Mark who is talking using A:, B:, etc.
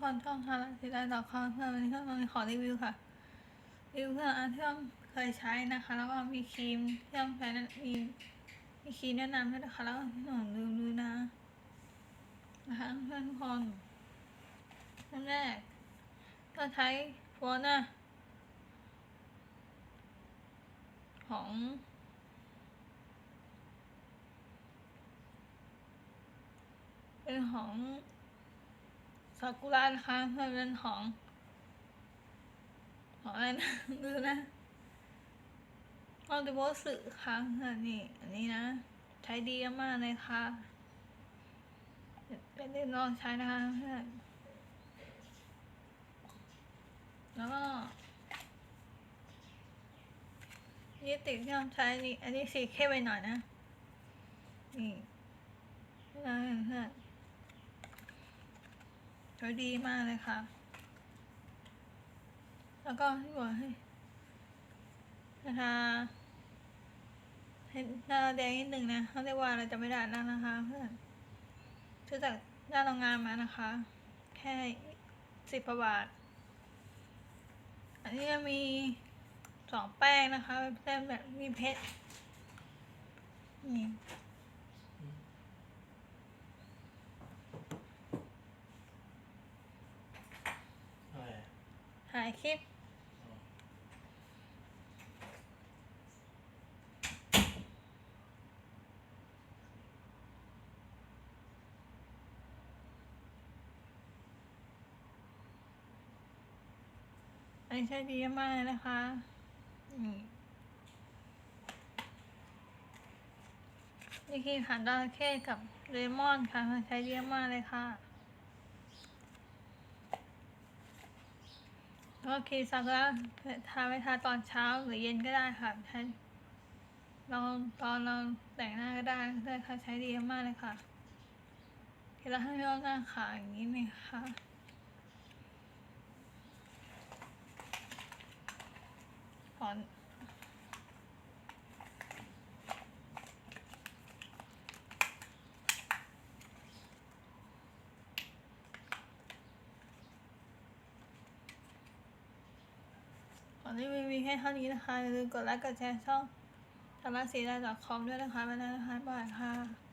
A: คนช่องทางสีได้ดอกคอเพื่อนวันนี้ก็มาขอรีวิวค่ะ รีวิวเครื่องอันที่ต้องเคยใช้นะคะ แล้วก็มีครีมที่ต้องใช้นั้นมีมีครีมแนะนำด้วยนะคะแล้วก็หนูลืมดูนะนะคะเพื่อนทุกคนเริ่มแรกก็ใช้โฟนนะของเป็นของ ซากุระนะคะมันเป็นของของอะไรนะดูนะออติโบสึค่ะนนี่อันนี้นะ ใช้ดีมากเลยค่ะ เป็นได้ลองใช้นะคะเพื่อนแล้วก็นี่ติดที่เราใช้นี่อันนี้สีเข้มไปหน่อยนะ นี่เพื่อนเพื่อน ใช้ดีมากเลยค่ะ แล้วก็ที่บอกให้นะคะให้หน้าแดงนิดหนึ่งนะเขาเรียกว่าอะไรจะไม่ได้นั่นนะคะ เพื่อนซื้อจากหน้าโรงงานมานะคะ แค่สิบบาท อันนี้จะมีสองแป้งนะคะแป้งแบบมีเพชรนี่
B: อะไรอะ
A: ถ่ายคลิป
B: อั
A: นใช้ดีมากเลยนะคะนี่นี่คือหันดาราเข้กับเลมอนค่ะใช้ดีมากเลยค่ะ แล้ว ก็ครีมซากุระทาไปทาตอนเช้าหรือเย็นก็ได้ค่ะใช้เราตอนเราแต่งหน้าก็ได้ได้ค่ะใช้ดีมากเลยค่ะทีละให้เราหน้าขาอย่างนี้เลยค่ะก่อ นก่อนที่มีมีแค่เท่านี้นะคะอย่าลืมกดไลค์กดแชร์ช่องทาราสีได้ดอทคอมด้วยนะคะมาแล้วนะคะบายค่ะ